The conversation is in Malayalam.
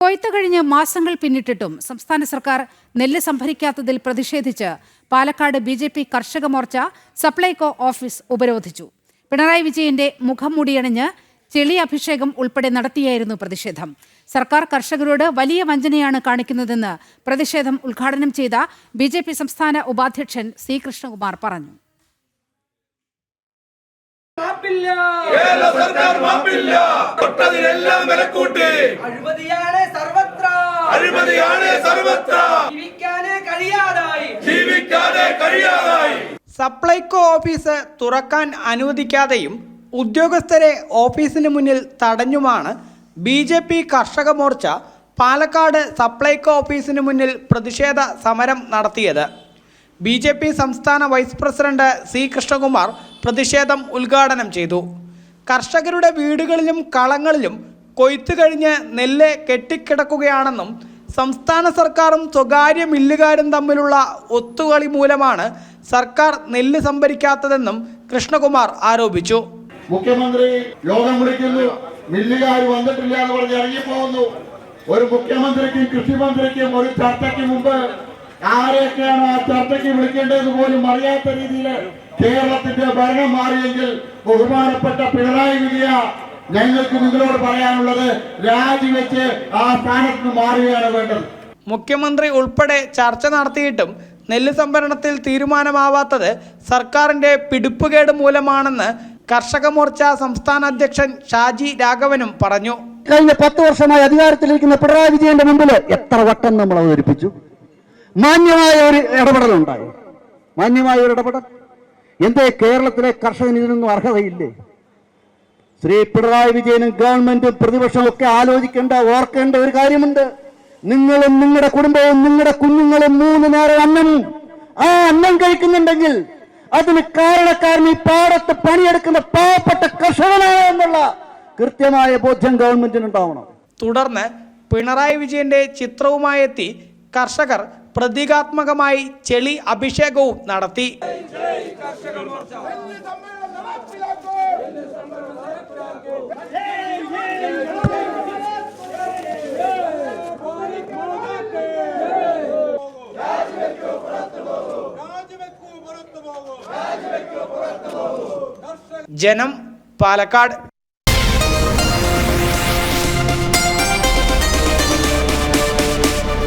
കൊയ്ത്ത് കഴിഞ്ഞ് മാസങ്ങൾ പിന്നിട്ടിട്ടും സംസ്ഥാന സർക്കാർ നെല്ല് സംഭരിക്കാത്തതിൽ പ്രതിഷേധിച്ച് പാലക്കാട് ബി ജെ പി കർഷക മോർച്ച സപ്ലൈകോ ഓഫീസ് ഉപരോധിച്ചു. പിണറായി വിജയന്റെ മുഖം മൂടിയണിഞ്ഞ് ചെളി അഭിഷേകം ഉൾപ്പെടെ നടത്തിയായിരുന്നു പ്രതിഷേധം. സർക്കാർ കർഷകരോട് വലിയ വഞ്ചനയാണ് കാണിക്കുന്നതെന്ന് പ്രതിഷേധം ഉദ്ഘാടനം ചെയ്ത ബി സംസ്ഥാന ഉപാധ്യക്ഷൻ സി കൃഷ്ണകുമാർ പറഞ്ഞു. മാപ്പില്ല. കേരള സർക്കാർ മാപ്പില്ല. തൊട്ടതിനെല്ലാം വിലക്കൂട്ടി. സർവത്ര അഴിമതിയാണ് സർവത്ര. ജീവിക്കാനേ കഴിയാതായി. ജീവിക്കാതെ കഴിയാതായി. സപ്ലൈകോ ഓഫീസ് തുറക്കാൻ അനുവദിക്കാതെയും ഉദ്യോഗസ്ഥരെ ഓഫീസിന് മുന്നിൽ തടഞ്ഞുമാണ് ബി ജെ പി കർഷക മോർച്ച പാലക്കാട് സപ്ലൈകോ ഓഫീസിന് മുന്നിൽ പ്രതിഷേധ സമരം നടത്തിയത്. ബി ജെ പി സംസ്ഥാന വൈസ് പ്രസിഡന്റ് സി കൃഷ്ണകുമാർ പ്രതിഷേധം ഉദ്ഘാടനം ചെയ്തു. കർഷകരുടെ വീടുകളിലും കളങ്ങളിലും കൊയ്ത്തു കഴിഞ്ഞ് നെല്ല് കെട്ടിക്കിടക്കുകയാണെന്നും സംസ്ഥാന സർക്കാരും സ്വകാര്യ മില്ലുകാരും തമ്മിലുള്ള ഒത്തുകളി മൂലമാണ് സർക്കാർ നെല്ല് സംഭരിക്കാത്തതെന്നും കൃഷ്ണകുമാർ ആരോപിച്ചു. മുഖ്യമന്ത്രി യോഗം വിളിക്കുന്നു. മില്ലുകാർ വന്നിട്ടില്ല എന്ന് പറഞ്ഞ് ഇറങ്ങിപ്പോകുന്നു. ഒരു മുഖ്യമന്ത്രിക്കും കൃഷിമന്ത്രിക്കും ഒരു ചർച്ചയ്ക്ക് മുമ്പ് ആരെയൊക്കെയാണ് ആ ചർച്ചയ്ക്ക് വിളിക്കേണ്ടത് പോലും അറിയാത്ത രീതിയിൽ കേരളത്തിന്റെ ഭരണം മാറിയെങ്കിൽ ബഹുമാനപ്പെട്ട പിണറായി വിജയ ഞങ്ങൾക്ക് നിങ്ങളോട് പറയാനുള്ളത് രാജിവെച്ച് ആ സ്ഥാനത്ത് നിന്ന് മാറുകയാണ് വേണ്ടത്. മുഖ്യമന്ത്രി ഉൾപ്പെടെ ചർച്ച നടത്തിയിട്ടും നെല്ല് സംഭരണത്തിൽ തീരുമാനമാവാത്തത് സർക്കാരിന്റെ പിടിപ്പുകേട് മൂലമാണെന്ന് കർഷക മോർച്ച സംസ്ഥാന അധ്യക്ഷൻ ഷാജി രാഘവനും പറഞ്ഞു. കഴിഞ്ഞ പത്ത് വർഷമായി അധികാരത്തിലിരിക്കുന്ന പിണറായി വിജയന്റെ മുമ്പിൽ എത്ര വട്ടം നമ്മൾ അവതരിപ്പിച്ചു മാന്യമായ ഒരു ഇടപെടൽ ഉണ്ടായി. മാന്യമായ ഒരു ഇടപെടൽ. എന്തേ കേരളത്തിലെ കർഷകന് ഇതിനൊന്നും അർഹതയില്ലേ? ശ്രീ പിണറായി വിജയനും ഗവൺമെന്റും പ്രതിപക്ഷവും ഒക്കെ ആലോചിക്കേണ്ട ഓർക്കേണ്ട ഒരു കാര്യമുണ്ട്. നിങ്ങളും നിങ്ങളുടെ കുടുംബവും നിങ്ങളുടെ കുഞ്ഞുങ്ങളും മൂന്ന് നേരം അന്നം ആ അന്നം കഴിക്കുന്നുണ്ടെങ്കിൽ അതിന് കാരണക്കാരൻ ഈ പാടത്ത് പണിയെടുക്കുന്ന പാവപ്പെട്ട കർഷകനാണ് എന്നുള്ള കൃത്യമായ ബോധ്യം ഗവൺമെന്റിന് ഉണ്ടാവണം തുടർന്ന് പിണറായി വിജയന്റെ ചിത്രവുമായി എത്തി കർഷകർ പ്രതീകാത്മകമായി ചെളി അഭിഷേകവും നടത്തി. ജനം പാലക്കാട്